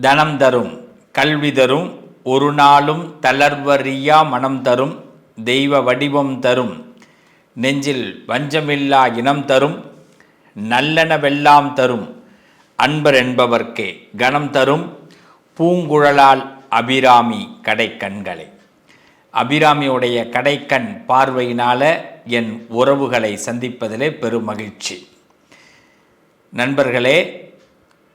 தனம் தரும் கல்வி தரும் ஒரு நாளும் தளர்வறியா மனம் தரும் தெய்வ வடிவம் தரும். நெஞ்சில் வஞ்சமில்லா இனம் தரும் நல்லனவெல்லாம் தரும். அன்பர் என்பவர்க்கே கணம் தரும் பூங்குழலால் அபிராமி கடைக்கண்களை. அபிராமியுடைய கடைக்கண் பார்வையினால என் உறவுகளை சந்திப்பதிலே பெரும் மகிழ்ச்சி. நண்பர்களே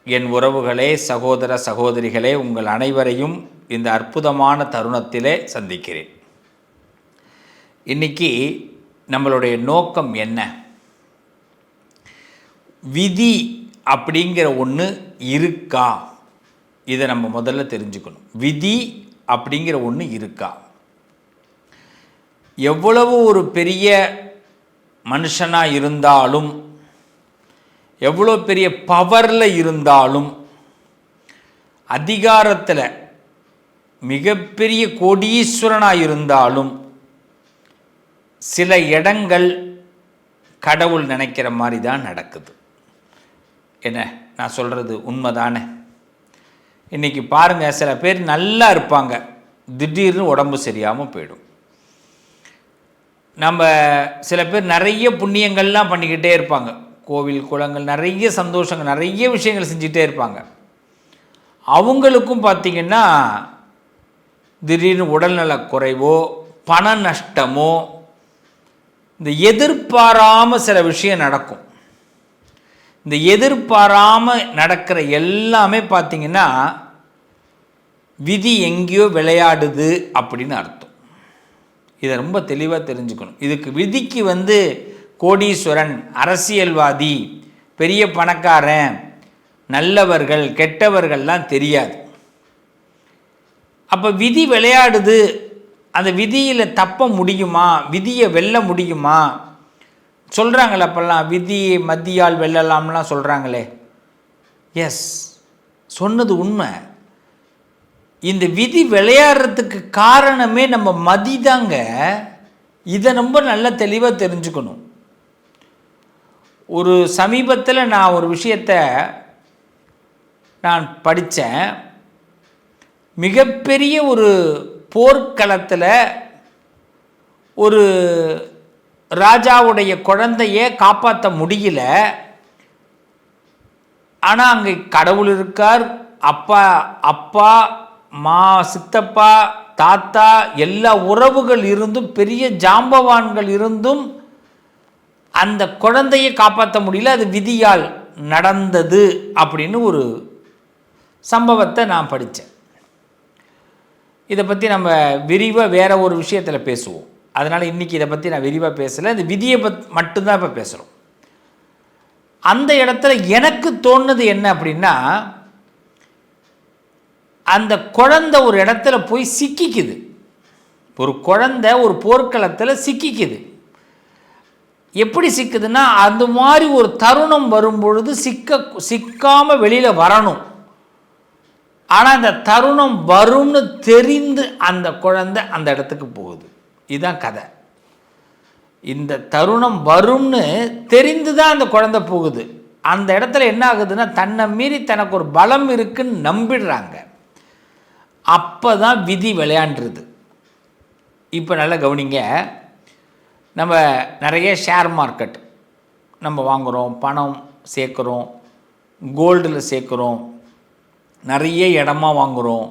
என் உறவுகளே சகோதர சகோதரிகளே உங்கள் அனைவரையும் இந்த அற்புதமான தருணத்திலே சந்திக்கிறேன். இன்னைக்கு நம்மளுடைய நோக்கம் என்ன? விதி அப்படிங்கிற ஒன்று இருக்கா? இதை நம்ம முதல்ல தெரிஞ்சுக்கணும். விதி அப்படிங்கிற ஒன்று இருக்கா? எவ்வளவு ஒரு பெரிய மனுஷனாக இருந்தாலும் எவ்வளோ பெரிய பவரில் இருந்தாலும் அதிகாரத்தில் மிகப்பெரிய கோடீஸ்வரனாக இருந்தாலும் சில இடங்கள் கடவுள் நினைக்கிற மாதிரி தான் நடக்குது. என்ன? நான் சொல்கிறது உண்மைதானே? இன்றைக்கி பாருங்கள் சில பேர் நல்லா இருப்பாங்க. திடீர்னு உடம்பு சரியாமல் போயிடும். நம்ம சில பேர் நிறைய புண்ணியங்கள்லாம் பண்ணிக்கிட்டே இருப்பாங்க. கோவில் குளங்கள் நிறைய சந்தோஷங்கள் நிறைய விஷயங்கள் செஞ்சிட்டே இருப்பாங்க. அவங்களுக்கும் பார்த்திங்கன்னா திடீர்னு உடல்நலக் குறைவோ பண நஷ்டமோ இந்த எதிர்பாராமல் சில விஷயம் நடக்கும். இந்த எதிர்பாராமல் நடக்கிற எல்லாமே பார்த்திங்கன்னா விதி எங்கேயோ விளையாடுது அப்படின்னு அர்த்தம். இதை ரொம்ப தெளிவாக தெரிஞ்சுக்கணும். இதுக்கு விதிக்கு வந்து கோடீஸ்வரன் அரசியல்வாதி பெரிய பணக்காரன் நல்லவர்கள் கெட்டவர்கள்லாம் தெரியாது. அப்போ விதி விளையாடுது. அந்த விதியில் தப்ப முடியுமா? விதியை வெல்ல முடியுமா? சொல்கிறாங்களே அப்போல்லாம் விதி மத்தியால் வெல்லலாம்லாம் சொல்கிறாங்களே எஸ் சொன்னது உண்மை. இந்த விதி விளையாடுறதுக்கு காரணமே நம்ம மதி தாங்க. இதை ரொம்ப நல்ல தெளிவாக தெரிஞ்சுக்கணும். ஒரு சமீபத்தில் நான் ஒரு விஷயத்தை நான் படித்தேன் மிகப்பெரிய ஒரு போர்க்களத்தில் ஒரு ராஜாவுடைய குழந்தையை காப்பாற்ற முடியல. ஆனால் அங்கே கடவுள் இருக்கார். அப்பா அப்பா மா சித்தப்பா தாத்தா எல்லா உறவுகள் இருந்தும் பெரிய ஜாம்பவான்கள் இருந்தும் அந்த குழந்தையை காப்பாற்ற முடியல அது விதியால் நடந்தது அப்படின்னு ஒரு சம்பவத்தை நான் படித்தேன். இதை பற்றி நம்ம விரிவாக வேற ஒரு விஷயத்தில் பேசுவோம். அதனால் இன்றைக்கி இதை பற்றி நான் விரிவாக பேசலை. இந்த விதியை பத் மட்டும்தான் இப்போ பேசுகிறோம் அந்த இடத்துல எனக்கு தோணுது என்ன அப்படின்னா அந்த குழந்தை ஒரு இடத்துல போய் சிக்கிக்குது. ஒரு குழந்தை ஒரு போர்க்களத்தில் சிக்கிக்குது. எப்படி சிக்குதுன்னா அந்த மாதிரி ஒரு தருணம் வரும்பொழுது சிக்க சிக்காமல் வெளியில் வரணும். ஆனால் அந்த தருணம் வரும்னு தெரிந்து அந்த குழந்தை அந்த இடத்துக்கு போகுது. இதுதான் கதை. இந்த தருணம் வரும்னு தெரிந்து தான் அந்த குழந்தை போகுது. அந்த இடத்துல என்ன ஆகுதுன்னா தன்னை மீறி தனக்கு ஒரு பலம் இருக்குன்னு நம்பிடுறாங்க. அப்போ தான் விதி விளையாண்டுருது. இப்போ நல்லா கவனிங்க. நம்ம நிறைய ஷேர் மார்க்கெட் நம்ம வாங்குகிறோம் பணம் சேர்க்குறோம் கோல்டில் சேர்க்குறோம் நிறைய இடமா வாங்குகிறோம்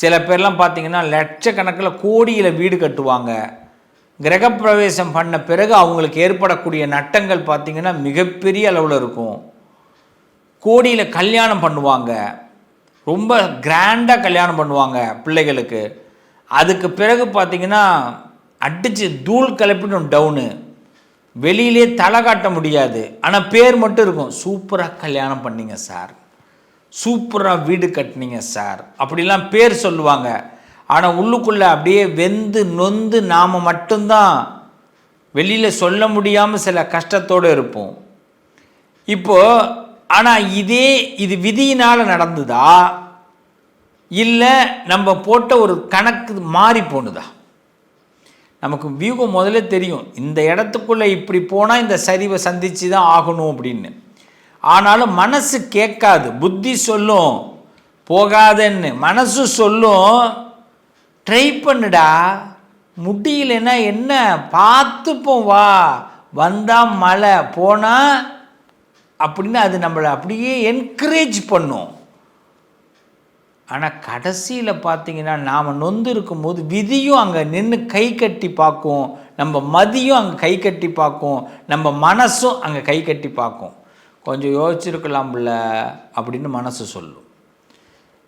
சில பேர்லாம் பார்த்திங்கன்னா லட்சக்கணக்கில் கோடியில் வீடு கட்டுவாங்க. கிரகப்பிரவேசம் பண்ண பிறகு அவங்களுக்கு ஏற்படக்கூடிய நட்டங்கள் பார்த்திங்கன்னா மிகப்பெரிய அளவில் இருக்கும். கோடியில் கல்யாணம் பண்ணுவாங்க. ரொம்ப கிராண்டாக கல்யாணம் பண்ணுவாங்க பிள்ளைகளுக்கு. அதுக்கு பிறகு பார்த்திங்கன்னா அடித்து தூள் கிளப்பிடும் டவுனு வெளியிலே தலை காட்ட முடியாது. ஆனால் பேர் மட்டும் இருக்கும். சூப்பராக கல்யாணம் பண்ணிங்க சார். சூப்பராக வீடு கட்டினீங்க சார். அப்படிலாம் பேர் சொல்லுவாங்க. ஆனால் உள்ளுக்குள்ளே அப்படியே வெந்து நொந்து நாம் மட்டும்தான் வெளியில் சொல்ல முடியாமல் சில கஷ்டத்தோடு இருப்போம். இப்போது ஆனால் இதே இது விதியினால் நடந்ததா? இல்லை நம்ம போட்ட ஒரு கணக்கு மாறி போணுதா? நமக்கு வியூகம் முதல்ல தெரியும். இந்த இடத்துக்குள்ளே இப்படி போனால் இந்த சரிவை சந்தித்து தான் ஆகணும் அப்படின்னு. ஆனாலும் மனசு கேட்காது. புத்தி சொல்லும். போகாதன்னு. மனசு சொல்லும். ட்ரை பண்ணுடா. முடியலன்னா என்ன? பார்த்துப்போம் வா. வந்தால் மழை போனால் அப்படின்னு அது நம்மளை அப்படியே என்கரேஜ் பண்ணும். ஆனால் கடைசியில் பார்த்தீங்கன்னா நாம் நொந்து இருக்கும்போது விதியும் அங்கே நின்று கை கட்டி பார்க்கும். நம்ம மதியும் அங்கே கை கட்டி பார்க்கும். நம்ம மனசும் அங்கே கை கட்டி பார்க்கும். கொஞ்சம் யோசிச்சிருக்கலாம்ல அப்படின்னு மனசு சொல்லும்.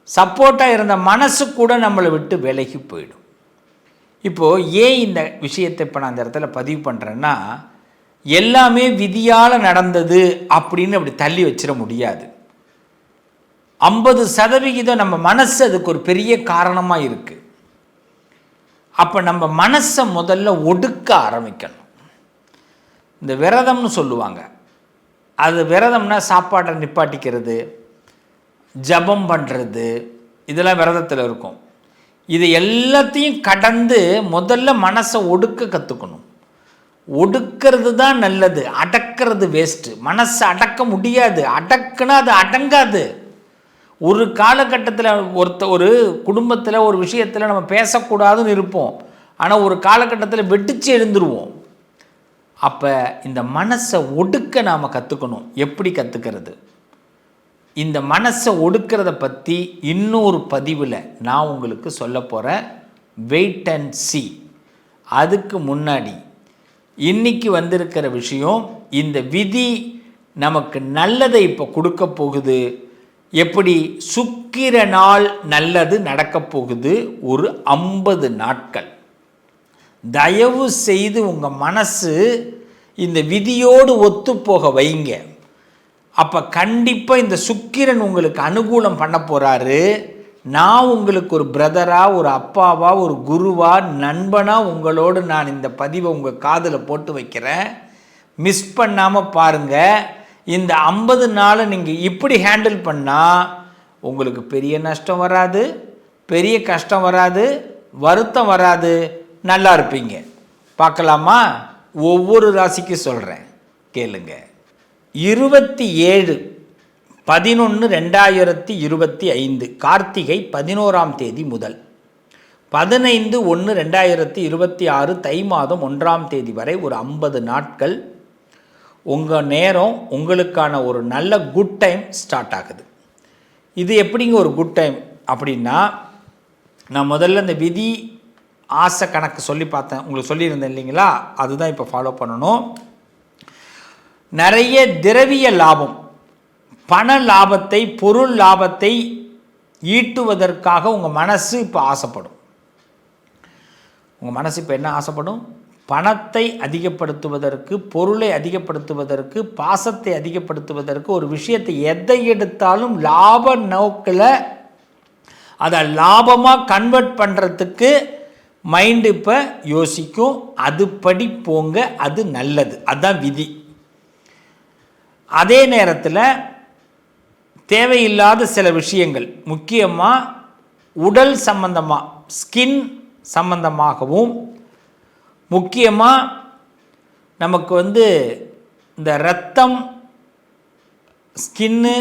சப்போர்ட்டாக இருந்த மனசு கூட நம்மளை விட்டு விலகி போயிடும். இப்போது ஏன் இந்த விஷயத்தை இப்போ நான் அந்த இடத்துல பதிவு பண்ணுறேன்னா எல்லாமே விதியால் நடந்தது அப்படின்னு அப்படி தள்ளி வச்சிட முடியாது. ஐம்பது சதவிகிதம் நம்ம மனசு அதுக்கு ஒரு பெரிய காரணமாக இருக்குது அப்போ நம்ம மனசை முதல்ல ஒடுக்க ஆரம்பிக்கணும். இந்த விரதம்னு சொல்லுவாங்க. அது விரதம்னா சாப்பாட்டை நிப்பாட்டிக்கிறது ஜபம் பண்ணுறது இதெல்லாம் விரதத்தில் இருக்கும். இது எல்லாத்தையும் கடந்து முதல்ல மனசை ஒடுக்க கற்றுக்கணும் ஒடுக்கிறது தான் நல்லது அடக்கிறது வேஸ்ட்டு மனசை அடக்க முடியாது அடக்குனா அது அடங்காது. ஒரு காலகட்டத்தில் ஒருத்த ஒரு குடும்பத்தில் ஒரு விஷயத்தில் நம்ம பேசக்கூடாதுன்னு இருப்போம். ஆனால் ஒரு காலகட்டத்தில் வெட்டிச்சு எழுந்துருவோம். அப்போ இந்த மனசை ஒடுக்க நாம் கற்றுக்கணும் எப்படி கற்றுக்கிறது இந்த மனசை ஒடுக்கிறத பற்றி இன்னொரு பதிவில் நான் உங்களுக்கு சொல்ல போகிற வெயிட் அண்ட் சி அதுக்கு முன்னாடி இன்னைக்கு வந்திருக்கிற விஷயம் இந்த விதி நமக்கு நல்லதை இப்போ கொடுக்க போகுது. எப்படி சுக்கிர நாள் நல்லது நடக்கப் போகுது? ஒரு ஐம்பது நாட்கள். தயவு செய்து உங்கள் மனசு இந்த விதியோடு ஒத்துப்போக வைங்க. அப்போ கண்டிப்பாக இந்த சுக்கிரன் உங்களுக்கு அனுகூலம் பண்ண போகிறாரு நான் உங்களுக்கு ஒரு பிரதரா ஒரு அப்பாவா ஒரு குருவா நண்பனா உங்களோடு நான் இந்த பதிவை உங்கள் காதில் போட்டு வைக்கிறேன். மிஸ் பண்ணாமல் பாருங்கள் இந்த ஐம்பது நாளை நீங்கள் இப்படி ஹேண்டில் பண்ணால் உங்களுக்கு பெரிய நஷ்டம் வராது பெரிய கஷ்டம் வராது வருத்தம் வராது நல்லா இருப்பீங்க. பார்க்கலாமா? ஒவ்வொரு ராசிக்கு சொல்கிறேன் கேளுங்க. இருபத்தி ஏழு பதினொன்று ரெண்டாயிரத்தி இருபத்தி ஐந்து கார்த்திகை பதினோராம் தேதி முதல். பதினைந்து ஒன்று ரெண்டாயிரத்தி இருபத்தி ஆறு தை மாதம் ஒன்றாம் தேதி வரை ஒரு ஐம்பது நாட்கள் உங்கள் நேரம் உங்களுக்கான ஒரு நல்ல குட் டைம் ஸ்டார்ட் ஆகுது. இது எப்படிங்க ஒரு குட் டைம் அப்படின்னா நான் முதல்ல இந்த விதி ஆசை கணக்கு சொல்லி பார்த்தேன். உங்களுக்கு சொல்லியிருந்தேன் இல்லைங்களா? அதுதான் இப்போ ஃபாலோ பண்ணணும். நிறைய திரவிய லாபம் பண லாபத்தை பொருள் லாபத்தை ஈட்டுவதற்காக உங்கள் மனசு இப்போ ஆசைப்படும். உங்கள் மனசு இப்போ என்ன ஆசைப்படும்? பணத்தை அதிகப்படுத்துவதற்கு பொருளை அதிகப்படுத்துவதற்கு பாசத்தை அதிகப்படுத்துவதற்கு ஒரு விஷயத்தை எதை எடுத்தாலும் லாப நோக்கில் அதை லாபமாக கன்வெர்ட் பண்ணுறதுக்கு மைண்டு இப்போ யோசிக்கும். அதுபடி போங்க அது நல்லது. அதுதான் விதி. அதே நேரத்தில் தேவையில்லாத சில விஷயங்கள். முக்கியமாக உடல் சம்பந்தமாக ஸ்கின் சம்பந்தமாகவும் முக்கியமாக நமக்கு வந்து இந்த ரத்தம் ஸ்கின்னு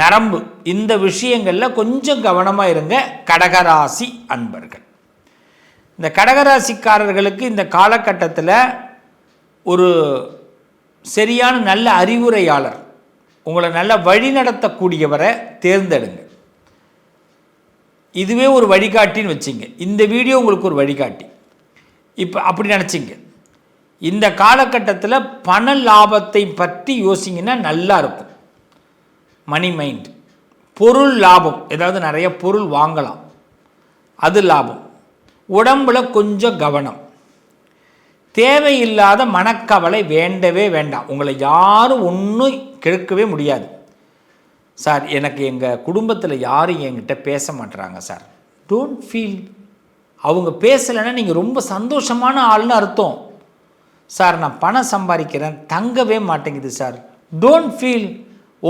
நரம்பு இந்த விஷயங்களில் கொஞ்சம் கவனமாக இருங்க. கடகராசி அன்பர்கள். இந்த கடகராசிக்காரர்களுக்கு இந்த காலகட்டத்தில் ஒரு சரியான நல்ல அறிவுரையாளர் உங்களை நல்ல வழிநடத்தக்கூடியவரை தேர்ந்தெடுங்க. இதுவே ஒரு வழிகாட்டின்னு வச்சிங்க. இந்த வீடியோ உங்களுக்கு ஒரு வழிகாட்டி. இப்போ அப்படி நினச்சிங்க. இந்த காலகட்டத்தில் பண லாபத்தை பற்றி யோசிங்கன்னா நல்லா இருக்கும். மணி மைண்ட் பொருள் லாபம். ஏதாவது நிறைய பொருள் வாங்கலாம். அது லாபம். உடம்புல கொஞ்சம் கவனம். தேவையில்லாத மனக்கவலை வேண்டவே வேண்டாம். உங்களை யாரும் ஒன்றும் கெடுக்கவே முடியாது. சார் எனக்கு எங்கள் குடும்பத்தில் யாரும் என்கிட்ட பேச மாட்டுறாங்க சார். டோன்ட் ஃபீல் அவங்க பேசலைன்னா நீங்கள் ரொம்ப சந்தோஷமான ஆள்னு அர்த்தம். சார் நான் பணம் சம்பாதிக்கிறேன் தங்கவே மாட்டேங்குது சார். டோன்ட் ஃபீல்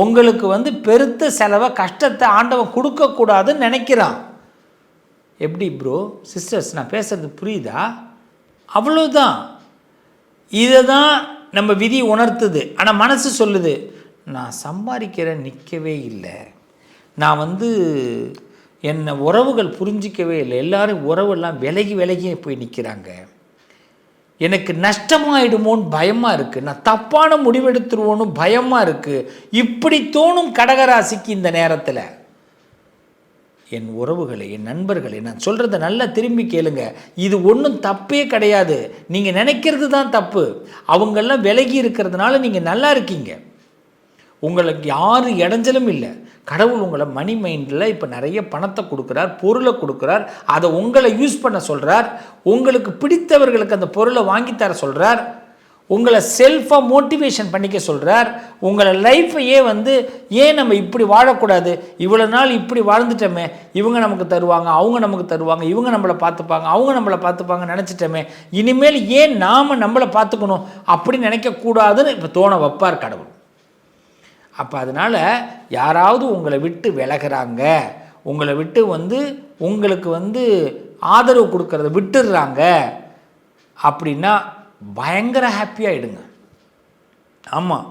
உங்களுக்கு வந்து பெருத்த செலவை கஷ்டத்தை ஆண்டவன் கொடுக்கக்கூடாதுன்னு நினைக்கிறான். எப்படி ப்ரோ சிஸ்டர்ஸ் நான் பேசுகிறது புரியுதா? அவ்வளோதான் இதை தான் நம்ம விதி உணர்த்துது. ஆனால் மனசு சொல்லுது நான் சம்பாதிக்கிற நிற்கவே இல்லை. நான் வந்து என்னை உறவுகள் புரிஞ்சிக்கவே இல்லை. எல்லாரும் உறவெல்லாம் விலகி விலகி போய் நிற்கிறாங்க எனக்கு நஷ்டமாயிடுமோன்னு பயமாக இருக்குது நான் தப்பான முடிவெடுத்துருவோன்னு பயமாக இருக்குது இப்படி தோணும் கடகராசிக்கு இந்த நேரத்தில். என் உறவுகளை என் நண்பர்களை நான் சொல்கிறத நல்லா திரும்பி கேளுங்க. இது ஒன்றும் தப்பே கிடையாது. நீங்கள் நினைக்கிறது தான் தப்பு. அவங்கெல்லாம் விலகி இருக்கிறதுனால நீங்கள் நல்லா இருக்கீங்க. உங்களுக்கு யார் இடைஞ்சலும் இல்லை. கடவுள் உங்களை மணி மைண்டில் இப்போ நிறைய பணத்தை கொடுக்குறார் பொருளை கொடுக்குறார் அதை உங்களை யூஸ் பண்ண சொல்கிறார் உங்களுக்கு பிடித்தவர்களுக்கு அந்த பொருளை வாங்கித்தர சொல்கிறார் உங்களை செல்ஃபாக மோட்டிவேஷன் பண்ணிக்க சொல்கிறார் உங்களை லைஃப்பையே வந்து ஏன் நம்ம இப்படி வாழக்கூடாது இவ்வளோ நாள் இப்படி வாழ்ந்துட்டோமே இவங்க நமக்கு தருவாங்க அவங்க நமக்கு தருவாங்க இவங்க நம்மளை பார்த்துப்பாங்க அவங்க நம்மளை பார்த்துப்பாங்க நினச்சிட்டோமே இனிமேல் ஏன் நாம் நம்மளை பார்த்துக்கணும் அப்படி நினைக்கக்கூடாதுன்னு இப்போ தோண வைப்பார் கடவுள். அப்போ அதனால் யாராவது உங்களை விட்டு விலகிறாங்க உங்களை விட்டு வந்து உங்களுக்கு வந்து ஆதரவு கொடுக்கறத விட்டுடுறாங்க அப்படின்னா பயங்கர ஹாப்பியாகிடுங்க ஆமாம்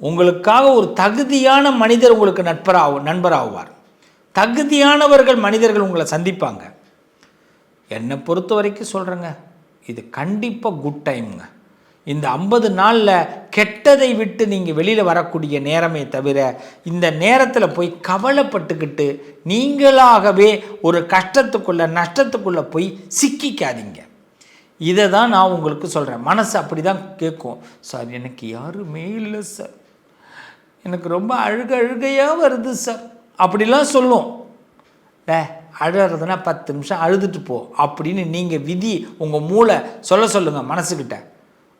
உங்களுக்காக ஒரு தகுதியான மனிதர் உங்களுக்கு நட்பராக நண்பராகுவார். தகுதியானவர்கள் மனிதர்கள் உங்களை சந்திப்பாங்க. என்னை பொறுத்த வரைக்கும் சொல்கிறேங்க இது கண்டிப்பாக குட் டைமுங்க இந்த ஐம்பது நாளில் கெட்டதை விட்டு நீங்கள் வெளியில் வரக்கூடிய நேரமே தவிர இந்த நேரத்தில் போய் கவலைப்பட்டுக்கிட்டு நீங்களாகவே ஒரு கஷ்டத்துக்குள்ளே நஷ்டத்துக்குள்ளே போய் சிக்கிக்காதீங்க. இதை தான் நான் உங்களுக்கு சொல்கிறேன் மனசு அப்படி தான் கேட்கும். சார் எனக்கு யாருமே இல்லை சார். எனக்கு ரொம்ப அழுக அழுகையாக வருது சார். அப்படிலாம் சொல்லும் டே அழுறதுனா பத்து நிமிஷம் அழுதுட்டு போ. அப்படின்னு நீங்கள் விதி உங்கள் மூளை சொல்ல சொல்லுங்கள் மனசுக்கிட்ட.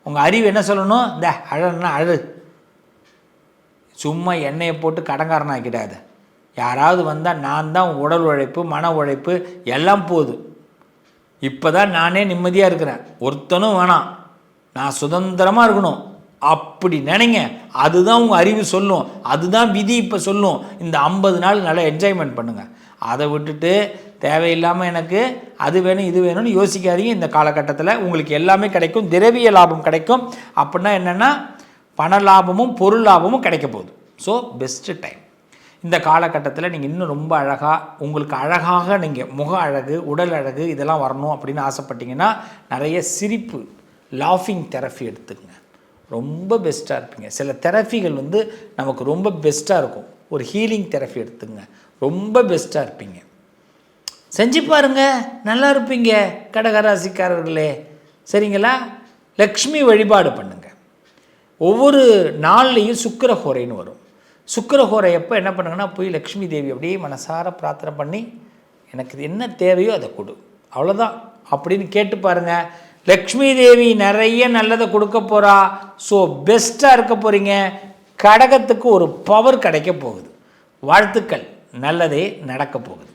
உங்கள் அறிவு என்ன சொல்லணும்? இந்த அழன்னா அழு சும்மா எண்ணெயை போட்டு கடங்காரன் கிடையாது யாராவது வந்தால் நான் தான் உடல் உழைப்பு மன உழைப்பு எல்லாம் போகுது இப்போ தான் நானே நிம்மதியாக இருக்கிறேன். ஒருத்தனும் வேணாம். நான் சுதந்திரமாக இருக்கணும். அப்படி நினைங்க. அதுதான் உங்கள் அறிவு சொல்லும். அதுதான் விதி இப்போ சொல்லும். இந்த ஐம்பது நாள் நல்லா என்ஜாய்மெண்ட் பண்ணுங்கள் அதை விட்டுட்டு தேவையில்லாமல் எனக்கு அது வேணும் இது வேணும்னு யோசிக்காதீங்க. இந்த காலகட்டத்தில் உங்களுக்கு எல்லாமே கிடைக்கும் திரவிய லாபம் கிடைக்கும். அப்படின்னா என்னென்னா பண லாபமும் பொருள் லாபமும் கிடைக்க போகுது. ஸோ பெஸ்ட்டு டைம் இந்த காலகட்டத்தில் நீங்கள் இன்னும் ரொம்ப அழகாக உங்களுக்கு அழகாக நீங்கள் முக அழகு உடல் அழகு இதெல்லாம் வரணும் அப்படின்னு ஆசைப்பட்டீங்கன்னா நிறைய சிரிப்பு லாஃபிங் தெரப்பி எடுத்துக்கங்க. ரொம்ப பெஸ்ட்டாக இருப்பீங்க. சில தெரப்பிகள் வந்து நமக்கு ரொம்ப பெஸ்ட்டாக இருக்கும். ஒரு ஹீலிங் தெரப்பி எடுத்துங்க ரொம்ப பெஸ்ட்டாக இருப்பீங்க. செஞ்சு பாருங்க நல்லா இருப்பீங்க கடகராசிக்காரர்களே. சரிங்களா? லக்ஷ்மி வழிபாடு பண்ணுங்கள் ஒவ்வொரு நாள்லேயும் சுக்கரஹோரைன்னு வரும். சுக்கரஹோரை எப்போ என்ன பண்ணுங்கன்னா போய் லக்ஷ்மி தேவி அப்படியே மனசார பிரார்த்தனை பண்ணி எனக்கு என்ன தேவையோ அதை கொடு. அவ்வளோதான் அப்படின்னு கேட்டு பாருங்கள் லக்ஷ்மி தேவி நிறைய நல்லதை கொடுக்க போகிறா ஸோ பெஸ்ட்டாக இருக்க போகிறீங்க கடகத்துக்கு ஒரு பவர் கிடைக்க போகுது. வாழ்த்துக்கள். நல்லதே நடக்க போகுது.